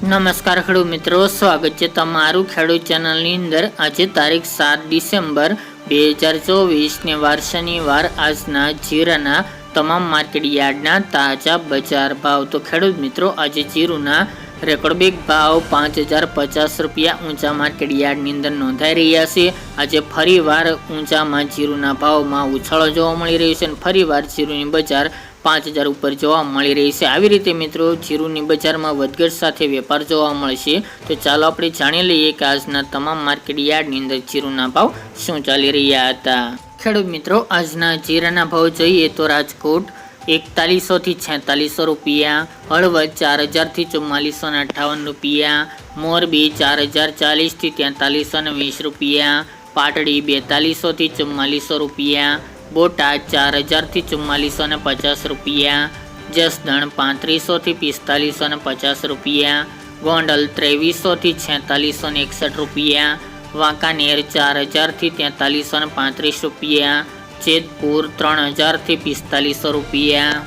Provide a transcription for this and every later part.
નમસ્કાર ખેડૂત મિત્રો, સ્વાગત છે તમારું ખેડૂત ચેનલની અંદર. આજે તારીખ સાત ડિસેમ્બર બે હજાર ચોવીસને વાર શનિવાર, આજના જીરાના તમામ માર્કેટ યાર્ડના તાજા બજાર ભાવ. તો ખેડૂત મિત્રો, આજે જીરુના રેકોર્ડ બેગ ભાવ પાંચ હજાર પચાસ રૂપિયા ઊંચા માર્કેટ યાર્ડની અંદર નોંધાઈ રહ્યા છે. આજે ફરીવાર ઊંચામાં જીરુના ભાવમાં ઉછાળો જોવા મળી રહ્યો છે અને ફરીવાર જીરુની બજાર પાંચ હજાર ઉપર જોવા મળી રહી છે. આવી રીતે મિત્રો, જીરુની બજારમાં વધઘટ સાથે વેપાર જોવા મળશે. તો ચાલો આપણે જાણી લઈએ કે આજના તમામ માર્કેટ યાર્ડની અંદર જીરુના ભાવ શું ચાલી રહ્યા હતા. ખેડૂત મિત્રો, આજના જીરાના ભાવ જોઈએ તો રાજકોટ એકતાલીસોથી છેતાલીસો રૂપિયા, હળવદ ચાર હજારથી ચુમ્માલીસો ને અઠ્ઠાવન રૂપિયા, મોરબી ચાર હજાર ચાલીસથી તેતાલીસો ને વીસ રૂપિયા, પાટડી બેતાલીસોથી ચુમ્માલીસો રૂપિયા બોટાદ ચાર હજારથી ચુમ્માલીસો ને પચાસ રૂપિયા જસદણ પાંત્રીસોથી પિસ્તાલીસો ને પચાસ રૂપિયા, ગોંડલ ત્રેવીસોથી છેતાલીસો ને એકસઠ રૂપિયા વાંકાનેર ચાર હજારથી તેતાલીસો ને પાંત્રીસ રૂપિયા, જેતપુર ત્રણ હજારથી પિસ્તાલીસો રૂપિયા.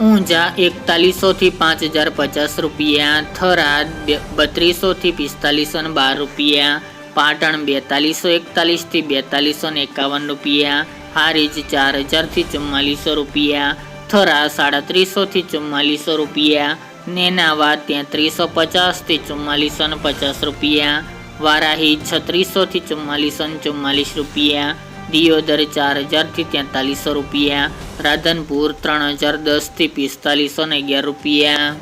ઊંઝા એકતાલીસોથી પાંચ હજાર પચાસ રૂપિયા, થરાદ બત્રીસોથી પિસ્તાલીસો ને બાર રૂપિયા પાટણ બેતાલીસો એકતાલીસથી બેતાલીસો ને એકાવન રૂપિયા, હારીજ ચાર હજારથી ચુમ્માલીસો રૂપિયા, થરા સાડત્રીસોથી ચુમ્માલીસો રૂપિયા, નેનાવા તેત્રીસો પચાસથી ચુમ્માલીસો ને પચાસ રૂપિયા, વારાહી છત્રીસોથી ચુમ્માલીસો ને ચુમ્માલીસ રૂપિયા, દિયોદર ચાર હજારથી તેતાલીસો રૂપિયા, રાધનપુર ત્રણ હજાર દસથી પિસ્તાલીસો ને અગિયાર રૂપિયા.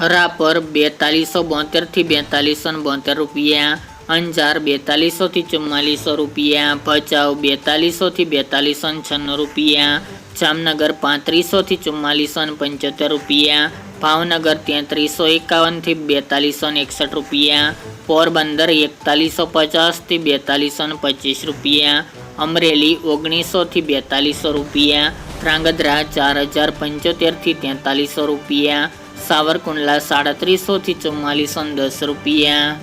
રાપર બેતાલીસો બોતેરથી બેતાલીસો બોતેર રૂપિયા, અંજાર બેતાલીસોથી ચુમ્માલીસો રૂપિયા, ભચાઉ બેતાલીસોથી બેતાલીસો છન્નું રૂપિયા, જામનગર પાંત્રીસોથી ચુમ્માલીસો પંચોતેર રૂપિયા, ભાવનગર તેત્રીસો એકાવનથી બેતાલીસો એકસઠ રૂપિયા, પોરબંદર એકતાલીસો પચાસથી બેતાલીસો પચીસ રૂપિયા, અમરેલી ઓગણીસોથી બેતાલીસો રૂપિયા, ધ્રાંગધ્રા ચાર હજાર પંચોતેરથી તેતાલીસો રૂપિયા સાવરકુંડલા સાડત્રીસોથી ચુમ્માલીસો દસ રૂપિયા.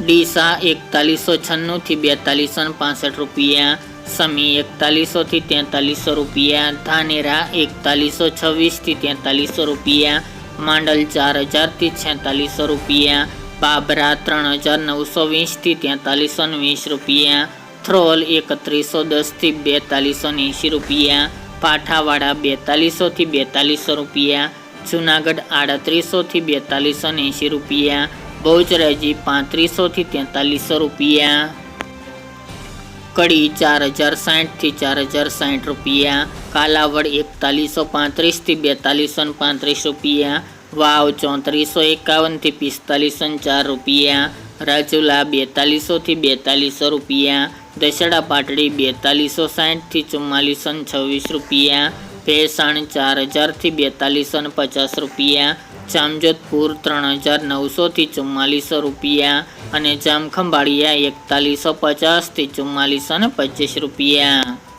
ડીસા એકતાલીસો છન્નુંથી બેતાલીસો પાસઠ રૂપિયા. સમી એકતાલીસોથી તેતાલીસો રૂપિયા. ધાનેરા એકતાલીસો છવ્વીસથી તેતાલીસો રૂપિયા. માંડલ ચાર હજારથી છેતાલીસો રૂપિયા. બાબરા ત્રણ હજાર નવસો વીસથી તેતાલીસો વીસ રૂપિયા. થ્રોલ એકત્રીસો દસથી બેતાલીસો એંસી રૂપિયા. પાઠાવાડા બેતાલીસોથી બેતાલીસો રૂપિયા, જુનાગઢ આડત્રીસોથી બેતાલીસો એંશી રૂપિયા બહુચરાજી પાંત્રીસોથી તેતાલીસો રૂપિયા, કડી ચાર હજાર સાઠથી ચાર હજાર સાઠ રૂપિયા, કાલાવડ એકતાલીસો પાંત્રીસથી બેતાલીસો પાંત્રીસ રૂપિયા, વાવ ચોત્રીસો એકાવનથી પિસ્તાલીસો ચાર રૂપિયા, રાજુલા બેતાલીસોથી બેતાલીસો રૂપિયા દશેડા પાટડી બેતાલીસો સાઠથી ચુમ્માલીસો છવ્વીસ રૂપિયા, ભેસાણ ચાર હજારથી બેતાલીસો પચાસ રૂપિયા, જામજોધપુર ત્રણ હજાર નવસોથી ચુમ્માલીસો રૂપિયા અને જામખંભાળિયા એકતાલીસો પચાસથી ચુમ્માલીસો પચીસ રૂપિયા.